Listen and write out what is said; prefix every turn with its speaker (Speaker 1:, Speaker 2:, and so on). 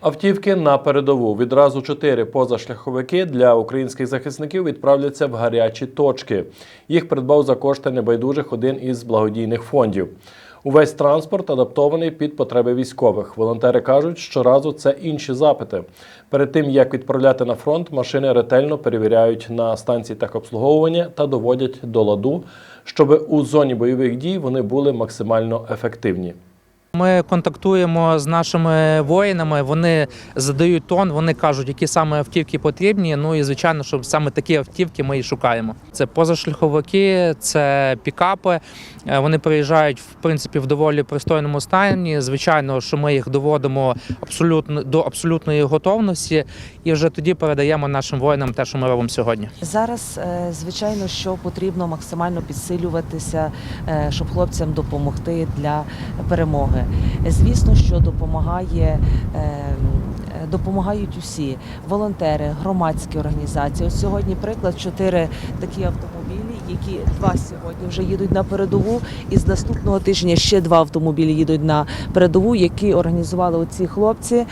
Speaker 1: Автівки на передову. Відразу чотири позашляховики для українських захисників відправляться в гарячі точки. Їх придбав за кошти небайдужих один із благодійних фондів. Увесь транспорт адаптований під потреби військових. Волонтери кажуть, щоразу це інші запити. Перед тим як відправляти на фронт, машини ретельно перевіряють на станції техобслуговування та доводять до ладу, щоб у зоні бойових дій вони були максимально ефективні.
Speaker 2: Ми контактуємо з нашими воїнами. Вони задають тон, вони кажуть, які саме автівки потрібні. Ну і звичайно, що саме такі автівки ми і шукаємо. Це позашляховики, це пікапи. Е, Вони приїжджають в принципі в доволі пристойному стані. Звичайно, що ми їх доводимо абсолютно до абсолютної готовності, і вже тоді передаємо нашим воїнам те, що ми робимо сьогодні.
Speaker 3: Зараз, е, звичайно, що потрібно максимально підсилюватися, е, щоб хлопцям допомогти для перемоги. Звісно, що допомагає. е, Допомагають усі волонтери, громадські організації. Ось сьогодні приклад чотири такі автомобілі, які два сьогодні вже їдуть на передову, і з наступного тижня ще два автомобілі їдуть на передову, які організували оці хлопці.